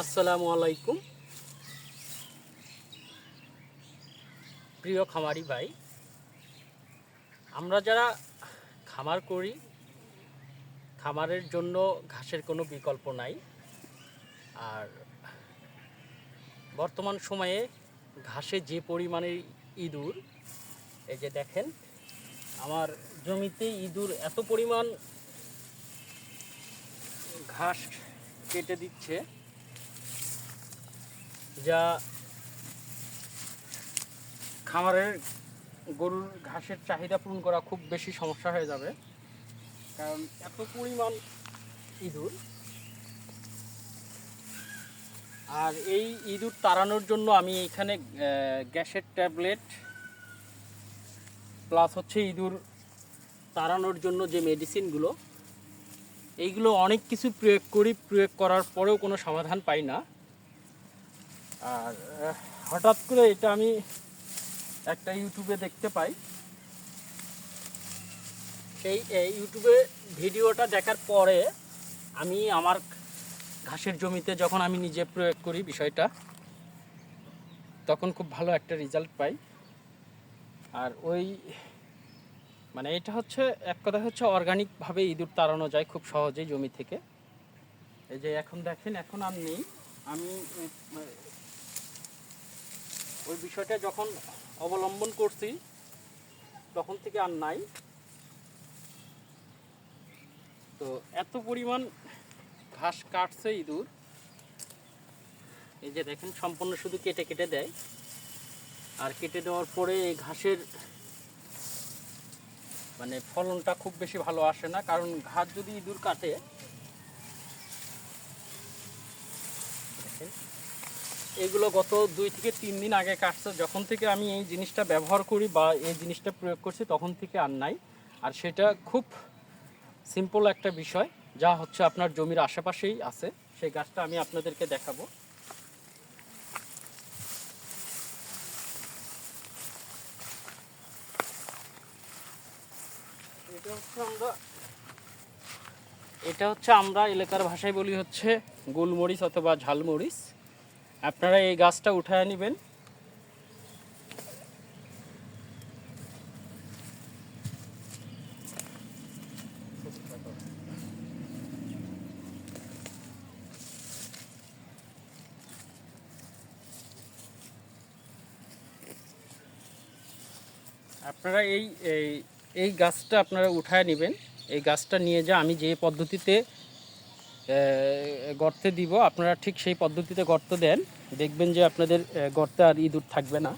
আসসালামু আলাইকুম। প্রিয় খামারি ভাই, আমরা যারা খামার করি, খামারের জন্য ঘাসের কোনো বিকল্প নাই। আর বর্তমান সময়ে ঘাসে যে পরিমাণে ইঁদুর, এই যে দেখেন, আমার জমিতে ইঁদুর এত পরিমাণ ঘাস কেটে দিচ্ছে। যা খামারের গরুর ঘাসের চাহিদা পূরণ করা খুব বেশি সমস্যা হয়ে যাবে। কারণ এত পরিমাণ ইঁদুর। আর এই ইঁদুর তাড়ানোর জন্য আমি এখানে গ্যাসের ট্যাবলেট প্লাস হচ্ছে ইঁদুর তাড়ানোর জন্য যে মেডিসিনগুলো, এইগুলো অনেক কিছু প্রয়োগ করি, প্রয়োগ করার পরেও কোনো সমাধান পাই না। আর হঠাৎ করে এটা আমি একটা ইউটিউবে দেখতে পাই। সেই ইউটিউবে ভিডিওটা দেখার পরে আমি আমার ঘাসের জমিতে যখন আমি নিজে প্রয়োগ করি বিষয়টা, তখন খুব ভালো একটা রেজাল্ট পাই। আর ওই মানে এটা হচ্ছে, এক কথা হচ্ছে অর্গানিকভাবে ইঁদুর তাড়ানো যায় খুব সহজেই জমি থেকে। এই যে এখন দেখেন, এখন আর নেই। আমি ওই, বিষয়টা যখন অবলম্বন করছি তখন থেকে আর নাই। তো এত পরিমাণ ঘাস কাটছে ইঁদুর। এই যে দেখেন সম্পূর্ণ শুধু কেটে কেটে দেয়। আর কেটে দেওয়ার পরে এই ঘাসের মানে ফলনটা খুব বেশি ভালো আসে না। কারণ ঘাস যদি ইঁদুর কাটে এগুলো গত দুই থেকে তিন দিন আগে কাটছে। যখন থেকে আমি এই জিনিসটা ব্যবহার করি বা এই জিনিসটা প্রয়োগ করছি, তখন থেকে আর নাই। আর সেটা খুব সিম্পল একটা বিষয়, যা হচ্ছে আপনার জমির আশেপাশেই আছে। সেই গাছটা আমি আপনাদেরকে দেখাবো। এটা হচ্ছে আমরা এটা হচ্ছে আমরা এলাকার ভাষায় বলি হচ্ছে গোলমরিচ অথবা ঝালমরিচ। আপনারা এই গাছটা উঠায় নেবেন। আপনারা এই এই গাছটা আপনারা উঠায় নেবেন। এই গাছটা নিয়ে যা, আমি যে পদ্ধতিতে গর্তে দিব। আপনারা ঠিক সেই পদ্ধতিতে গর্ত দেন। দেখবেন যে আপনাদের গর্তে আর ইঁদুর থাকবে না।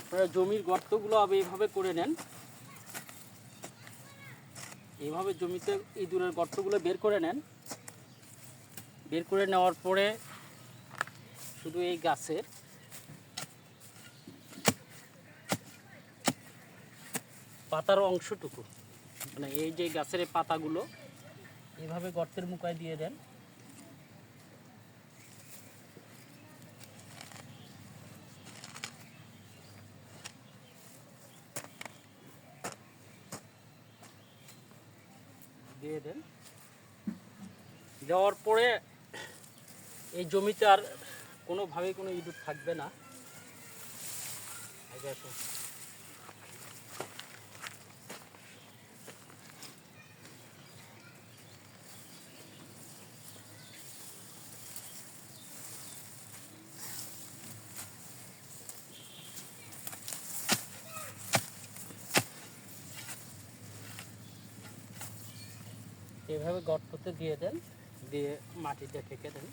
আপনারা জমির গর্তগুলো এইভাবে করে নেন। এইভাবে জমিতে ইঁদুরের গর্তগুলো বের করে নেন। বের করে নেওয়ার পরে শুধু এই গাছের পাতার অংশটুকু মানে এই যে গাছের পাতাগুলো, এইভাবে গর্তের মুখায় দিয়ে দেন। দিয়ে দেন। দেওয়ার পরে এই জমিতে আর কোনোভাবেই কোনো ইঁদুর থাকবে না। এভাবে গর্ততে দিয়ে দেন, দিয়ে মাটিতে ঠেকে দেন।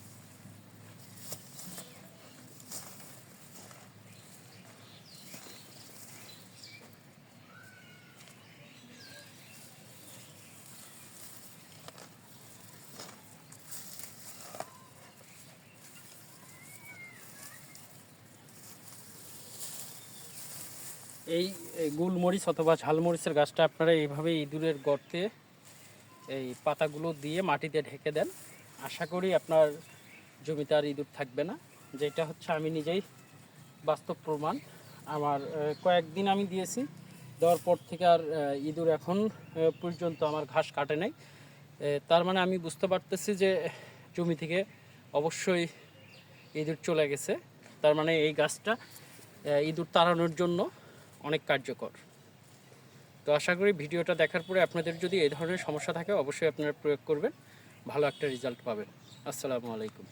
এই গোলমরিচ অথবা ঝালমরিচের গাছটা আপনারা এইভাবে ইঁদুরের গর্তে এই পাতাগুলো দিয়ে মাটিতে ঢেকে দেন। আশা করি আপনার জমিতে আর ইঁদুর থাকবে না। যেটা হচ্ছে আমি নিজেই বাস্তব প্রমাণ। আমার কয়েকদিন আমি দিয়েছি। দেওয়ার পর থেকে আর ইঁদুর এখন পর্যন্ত আমার ঘাস কাটে নাই। তার মানে আমি বুঝতে পারতেছি যে জমি থেকে অবশ্যই ইঁদুর চলে গেছে। তার মানে এই গাছটা ইঁদুর তাড়ানোর জন্য অনেক কার্যকর। তো আশা করি ভিডিওটা দেখার পরে আপনাদের যদি এই ধরনের সমস্যা থাকে অবশ্যই আপনারা প্রয়োগ করবেন, ভালো একটা রেজাল্ট পাবেন। আসসালামু আলাইকুম।